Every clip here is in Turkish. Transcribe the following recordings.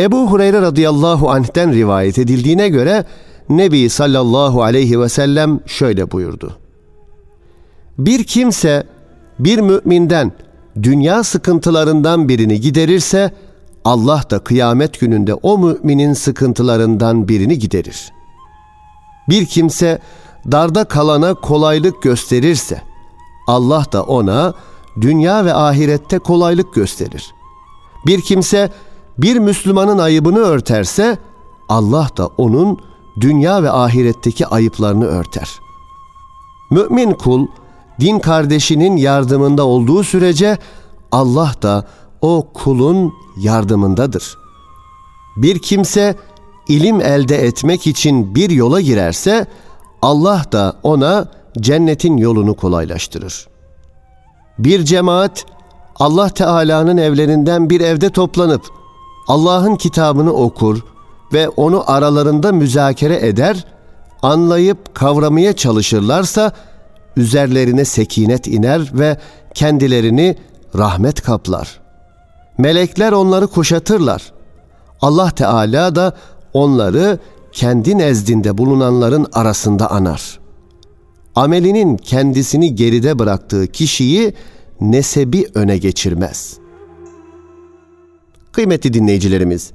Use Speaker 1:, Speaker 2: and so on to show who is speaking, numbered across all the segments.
Speaker 1: Ebu Hureyre radıyallahu anh'ten rivayet edildiğine göre Nebi sallallahu aleyhi ve sellem şöyle buyurdu. Bir kimse bir müminden dünya sıkıntılarından birini giderirse Allah da kıyamet gününde o müminin sıkıntılarından birini giderir. Bir kimse darda kalana kolaylık gösterirse Allah da ona dünya ve ahirette kolaylık gösterir. Bir kimse bir Müslümanın ayıbını örterse Allah da onun dünya ve ahiretteki ayıplarını örter. Mümin kul din kardeşinin yardımında olduğu sürece Allah da o kulun yardımındadır. Bir kimse ilim elde etmek için bir yola girerse Allah da ona cennetin yolunu kolaylaştırır. Bir cemaat Allah Teala'nın evlerinden bir evde toplanıp Allah'ın kitabını okur ve onu aralarında müzakere eder, anlayıp kavramaya çalışırlarsa üzerlerine sekinet iner ve kendilerini rahmet kaplar. Melekler onları kuşatırlar. Allah Teala da onları kendi nezdinde bulunanların arasında anar. Amelinin kendisini geride bıraktığı kişiyi nesebi öne geçirmez. Kıymetli dinleyicilerimiz,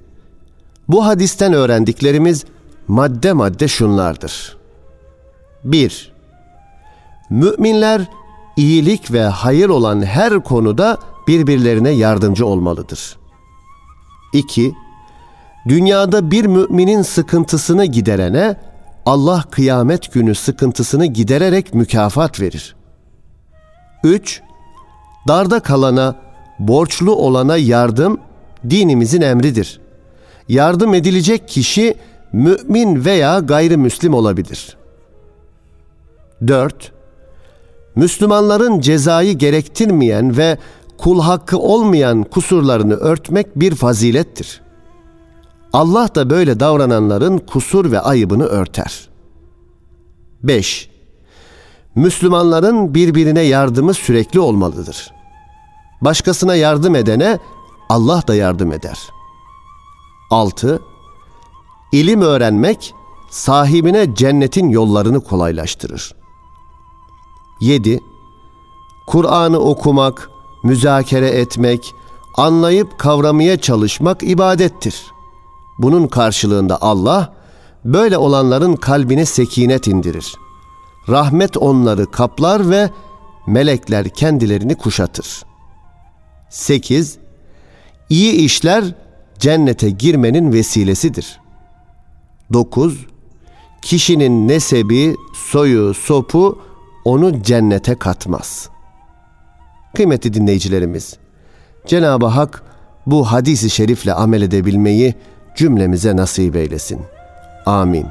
Speaker 1: bu hadisten öğrendiklerimiz madde madde şunlardır. 1. Müminler iyilik ve hayır olan her konuda birbirlerine yardımcı olmalıdır. 2. Dünyada bir müminin sıkıntısını giderene Allah kıyamet günü sıkıntısını gidererek mükafat verir. 3. Darda kalana, borçlu olana yardım dinimizin emridir. Yardım edilecek kişi mümin veya gayrimüslim olabilir. 4. Müslümanların cezayı gerektirmeyen ve kul hakkı olmayan kusurlarını örtmek bir fazilettir. Allah da böyle davrananların kusur ve ayıbını örter. 5. Müslümanların birbirine yardımı sürekli olmalıdır. Başkasına yardım edene Allah da yardım eder. 6. İlim öğrenmek sahibine cennetin yollarını kolaylaştırır. 7. Kur'an'ı okumak, müzakere etmek, anlayıp kavramaya çalışmak ibadettir. Bunun karşılığında Allah böyle olanların kalbine sekinet indirir. Rahmet onları kaplar ve melekler kendilerini kuşatır. 8. İyi işler cennete girmenin vesilesidir. 9. Kişinin nesebi, soyu, sopu onu cennete katmaz. Kıymetli dinleyicilerimiz, Cenab-ı Hak bu hadisi şerifle amel edebilmeyi cümlemize nasip eylesin. Amin.